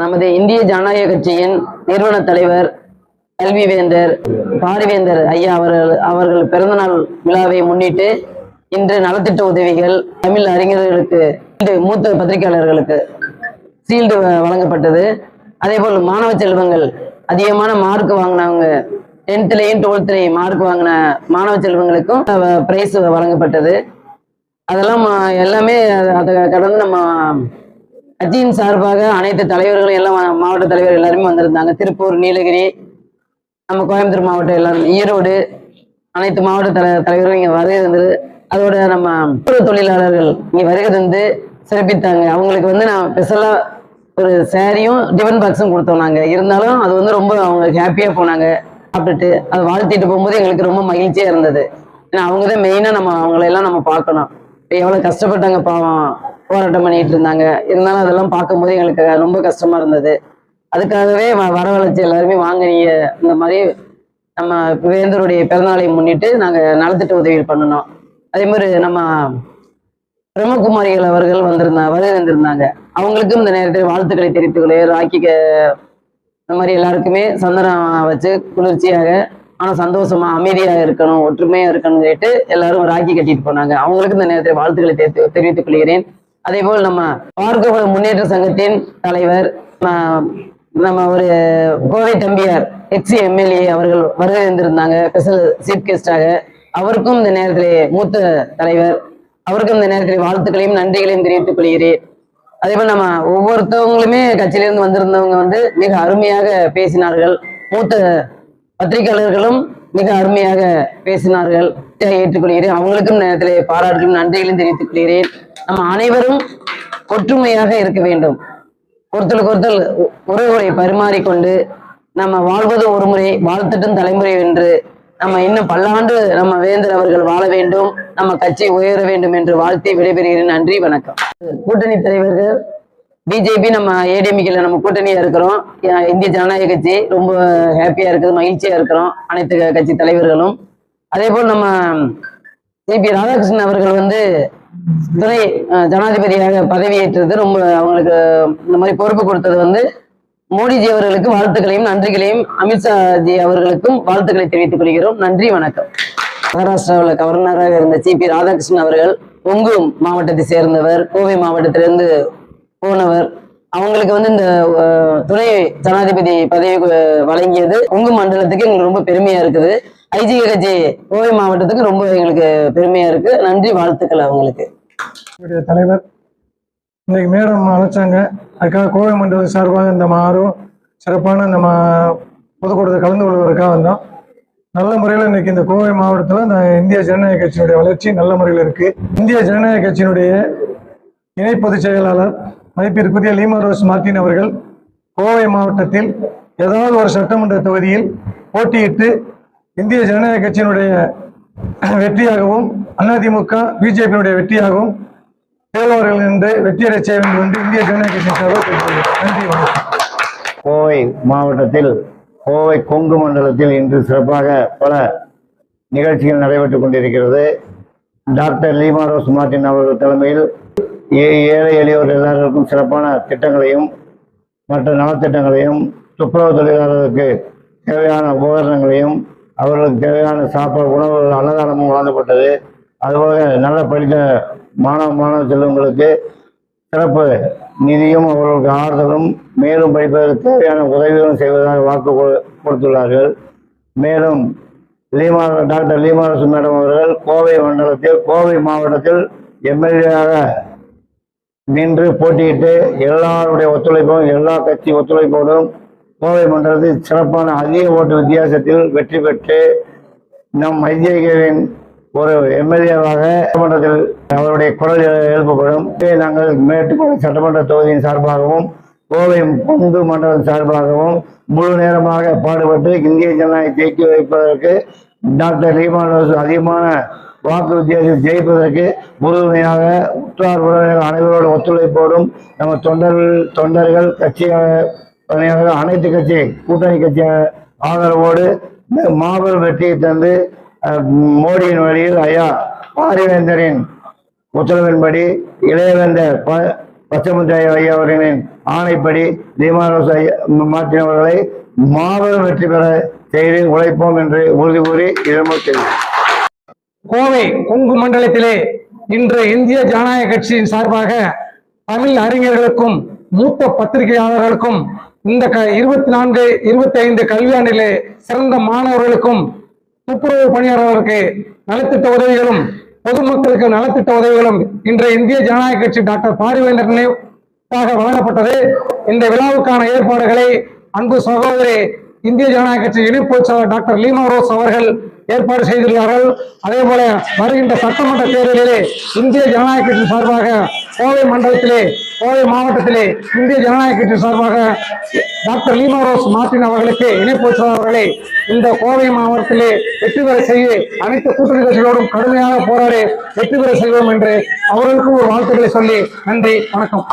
நமது இந்திய ஜனநாயக கட்சியின் நிறுவன தலைவர் கல்வி வேந்தர் பாரிவேந்தர் ஐயா அவர்கள் அவர்கள் பிறந்தநாள் விழாவை முன்னிட்டு இன்று நலத்திட்ட உதவிகள் தமிழ் அறிஞர்களுக்கு மூத்த பத்திரிகையாளர்களுக்கு சீல்டு வழங்கப்பட்டது. அதே போல் மாணவ செல்வங்கள் அதிகமான மார்க் வாங்கினவங்க டென்த்லேயும் டுவெல்த்லேயும் மார்க் வாங்கின மாணவ செல்வங்களுக்கும் பிரைஸ் வழங்கப்பட்டது. அதெல்லாம் எல்லாமே அதை கடந்து நம்ம கட்சியின் சார்பாக அனைத்து தலைவர்களும் எல்லாம் மாவட்ட தலைவர் எல்லாருமே வந்திருந்தாங்க. திருப்பூர் நீலகிரி நம்ம கோயம்புத்தூர் மாவட்டம் எல்லாரும் ஈரோடு அனைத்து மாவட்ட தலை தலைவர்களும் இங்கே வருகை இருந்தது அதோட நம்ம புற தொழிலாளர்கள் இங்கே வருகை தந்து சிறப்பித்தாங்க. அவங்களுக்கு வந்து நான் ஸ்பெஷலாக ஒரு சேரீயும் டிஃபன் பாக்ஸும் கொடுத்தோம் நாங்கள் இருந்தாலும் அது வந்து ரொம்ப அவங்க ஹாப்பியாக போனாங்க. சாப்பிட்டுட்டு அதை வாழ்த்திட்டு போகும்போது எங்களுக்கு ரொம்ப மகிழ்ச்சியாக இருந்தது. ஏன்னா அவங்க தான் மெயினாக நம்ம அவங்களெல்லாம் நம்ம பார்க்கணும். எவ்வளோ கஷ்டப்பட்டாங்க பாவம். போராட்டம் பண்ணிட்டு இருந்தாங்க. இருந்தாலும் அதெல்லாம் பார்க்கும்போது எங்களுக்கு ரொம்ப கஷ்டமா இருந்தது. அதுக்காகவே வ- வரவழைச்சு எல்லாருமே வாங்க நீங்க இந்த மாதிரி நம்ம வேந்தருடைய பிறந்தநாளை முன்னிட்டு நாங்கள் நலத்திட்ட உதவி பண்ணணும். அதே மாதிரி நம்ம பிரம்மகுமாரிகள் அவர்கள் வந்திருந்தாங்க வருகை வந்திருந்தாங்க அவங்களுக்கும் இந்த நேரத்தில் வாழ்த்துக்களை தெரிவித்துக்கொள்ள ராக்கி இந்த மாதிரி எல்லாருக்குமே சந்தனம் வச்சு குளிர்ச்சியாக ஆனால் சந்தோஷமா அமைதியாக இருக்கணும் ஒற்றுமையாக இருக்கணும்னு சொல்லிட்டு எல்லாரும் ராக்கி கட்டிட்டு போனாங்க. அவங்களுக்கு இந்த நேரத்தில் வாழ்த்துக்களை தெரிவித்து தெரிவித்துக் கொள்கிறேன். அதே போல் நம்ம பார்க்க முன்னேற்ற சங்கத்தின் தலைவர் நம்ம- ஒரு கோவை தம்பியார் எக்ஸி எம்எல்ஏ அவர்கள் வருகை வந்திருந்தாங்க ஸ்பெஷல் சீஃப் கெஸ்டாக. அவருக்கும் இந்த நேரத்திலே மூத்த தலைவர் அவருக்கும் இந்த நேரத்தில் வாழ்த்துக்களையும் நன்றிகளையும் தெரிவித்துக் கொள்கிறேன். அதே போல் நம்ம ஒவ்வொருத்தவங்களுமே கட்சியிலிருந்து வந்திருந்தவங்க வந்து மிக அருமையாக பேசினார்கள். மூத்த பத்திரிகையாளர்களும் மிக அருமையாக பேசினார்கள். ஏற்றுக்கொள்கிறேன். அவங்களுக்கும் நேரத்தில் பாராட்டுகளும் நன்றிகளும் தெரிவித்துக் கொள்கிறேன். நம்ம அனைவரும் ஒற்றுமையாக இருக்க வேண்டும். ஒருத்தருக்கு ஒருத்தர் உறவுகளை பரிமாறிக்கொண்டு நம்ம வாழ்வது ஒரு முறை வாழ்த்துட்டும் தலைமுறை என்று நம்ம இன்னும் பல்லாண்டு நம்ம வேந்தர் அவர்கள் வாழ வேண்டும். நம்ம கட்சி உயர வேண்டும் என்று வாழ்த்தி விடைபெறுகிறேன். நன்றி வணக்கம். கூட்டணி தலைவர்கள் பிஜேபி நம்ம ஏடிஎம்கேல நம்ம கூட்டணியா இருக்கிறோம். இந்திய ஜனநாயக கட்சி ரொம்ப ஹாப்பியா இருக்குது மகிழ்ச்சியா இருக்கிறோம் அனைத்து கட்சி தலைவர்களும். அதே போல் நம்ம சிபி ராதாகிருஷ்ணன் அவர்கள் வந்து துணை ஜனாதிபதியாக பதவியேற்றது ரொம்ப அவங்களுக்கு இந்த மாதிரி பொறுப்பு கொடுத்தது வந்து மோடிஜி அவர்களுக்கு வாழ்த்துக்களையும் நன்றிகளையும் அமித்ஷாஜி அவர்களுக்கும் வாழ்த்துக்களை தெரிவித்துக் கொள்கிறோம். நன்றி வணக்கம். மகாராஷ்டிராவில் கவர்னராக இருந்த சிபி ராதாகிருஷ்ணன் அவர்கள் கொங்கு மாவட்டத்தை சேர்ந்தவர் கோவை மாவட்டத்திலிருந்து போனவர். அவங்களுக்கு வந்து இந்த துணை ஜனாதிபதி பதவி வழங்கியது. உங்க மண்டலத்துக்கு எங்களுக்கு ரொம்ப பெருமையா இருக்குது. ஐஜிஹெச்ஜி கோவை மாவட்டத்துக்கு ரொம்ப எங்களுக்கு பெருமையா இருக்கு. நன்றி வாழ்த்துக்கள் அவங்களுக்கு. தலைவர் இன்னைக்கு மேடம் அழைச்சாங்க. அதுக்காக கோவை மண்டலம் சார்பாக இந்த மாறும் சிறப்பான நம்ம மா பொதுக்கூட்டத்தை கலந்து கொள்வதற்காக வந்தோம். நல்ல முறையில் இன்னைக்கு இந்த கோவை மாவட்டத்தில் இந்த இந்திய ஜனநாயக கட்சியினுடைய வளர்ச்சி நல்ல முறையில் இருக்குது இந்திய ஜனநாயக கட்சியினுடைய இணை பொதுச் செயலாளர் மதிப்பிற்குரிய லீமா ரோஸ் மார்டின் அவர்கள் கோவை மாவட்டத்தில் ஏதாவது ஒரு சட்டமன்ற தொகுதியில் போட்டியிட்டு இந்திய ஜனநாயக கட்சியினுடைய வெற்றியாகவும் அதிமுக பிஜேபியினுடைய வெற்றியாகவும் தேர்தல்கள் என்று வெற்றியடை செய்ய வேண்டும் என்று இந்திய ஜனநாயக கட்சி சார்பாக நன்றி கோவை மாவட்டத்தில் கோவை கொங்கு மண்டலத்தில் இன்று சிறப்பாக பல நிகழ்ச்சிகள் நடைபெற்றுக் கொண்டிருக்கிறது. டாக்டர் லீமா ரோஸ் மார்டின் அவர்கள் தலைமையில் ஏழை எளியோர் எல்லாருக்கும் சிறப்பான திட்டங்களையும் மற்ற நலத்திட்டங்களையும் துப்புரவு தொழிலாளர்களுக்கு தேவையான உபகரணங்களையும் அவர்களுக்கு தேவையான சாப்பாடு உணவுகள் அன்னதானமும் வழங்கப்பட்டது. அதுபோக நல்ல படித்த மாணவ மாணவ செல்வங்களுக்கு சிறப்பு நிதியும் அவர்களுக்கு ஆறுதலும் மேலும் படிப்பதற்கு தேவையான உதவிகளும் செய்வதாக வாக்கு கொடுத்துள்ளார்கள். மேலும் லீமா டாக்டர் லீமாரசு மேடம் அவர்கள் கோவை மண்டலத்தில் கோவை மாவட்டத்தில் எம்எல்ஏவாக நின்று போட்டியிட்டு எல்லாருடைய ஒத்துழைப்பும் எல்லா கட்சி ஒத்துழைப்போடும் கோவை மண்டலத்தில் சிறப்பான அதிக ஓட்டு வித்தியாசத்தில் வெற்றி பெற்று நம் ஐஜேகேவின் ஒரு எம்எல்ஏவாக சட்டமன்றத்தில் அவருடைய குரல் எழுப்பப்படும். இதை நாங்கள் மேட்டுக்கோட்டை சட்டமன்ற தொகுதியின் சார்பாகவும் கோவை பொங்கு மண்டலம் சார்பாகவும் முழு நேரமாக பாடுபட்டு இந்திய ஜனநாயகத்தை தேக்கி வைப்பதற்கு டாக்டர் ரீமானோஸ் அதிகமான வாக்கு வித்தியாசத்தில் ஜெயிப்பதற்கு உறுதுணையாக உற்றார் உறவினர் அனைவரோட ஒத்துழைப்போடும் நம்ம தொண்டர்கள் தொண்டர்கள் கட்சியாக அனைத்து கட்சி கூட்டணி கட்சி ஆதரவோடு இந்த மாபெரும் வெற்றியை தந்து மோடியின் வழியில் ஐயா பாரிவேந்தரின் உத்தரவின்படி இளையவேந்தர் ப பச்சமுத்தாய் ஐயா அவர்களின் ஆணைப்படி தீமாரோஸ் ஐயா மார்ட்டின் அவர்களை மாபெரும் வெற்றி பெற செய்து உழைப்போம் என்று உறுதி கூறி இதற்கு செய்தார் கோவை கொங்கு மண்டலத்திலே இன்று இந்திய ஜனநாயக கட்சியின் சார்பாக தமிழ் அறிஞர்களுக்கும் மூத்த பத்திரிகையாளர்களுக்கும் இந்த க இருபத்தி நான்கு இருபத்தி ஐந்து கல்வியாண்டிலே சிறந்த மாணவர்களுக்கும் துப்புரவு பணியாளர்களுக்கு நலத்திட்ட உதவிகளும் பொதுமக்களுக்கு நலத்திட்ட உதவிகளும் இன்று இந்திய ஜனநாயக கட்சி டாக்டர் பாரிவேந்தர் நினைவாக வழங்கப்பட்டது. இந்த விழாவுக்கான ஏற்பாடுகளை அன்பு சகோதரி இந்திய ஜனநாயக கட்சி இணைப்பு டாக்டர் லீமா ரோஸ் அவர்கள் ஏற்பாடு செய்துள்ளார்கள் அதே போல வருகின்ற சட்டமன்ற தேர்தலிலே இந்திய ஜனநாயக கட்சி சார்பாக கோவை மண்டலத்திலே கோவை மாவட்டத்திலே இந்திய ஜனநாயக கட்சி சார்பாக டாக்டர் லீமா மார்டின் அவர்களுக்கு இணை அவர்களை இந்த கோவை மாவட்டத்திலே வெற்றி பெற செய்ய அனைத்து கூட்டணி கட்சிகளோடும் கடுமையாக போராடி வெற்றி பெற செய்வோம் என்று அவர்களுக்கும் ஒரு வாழ்த்துக்களை சொல்லி நன்றி வணக்கம்.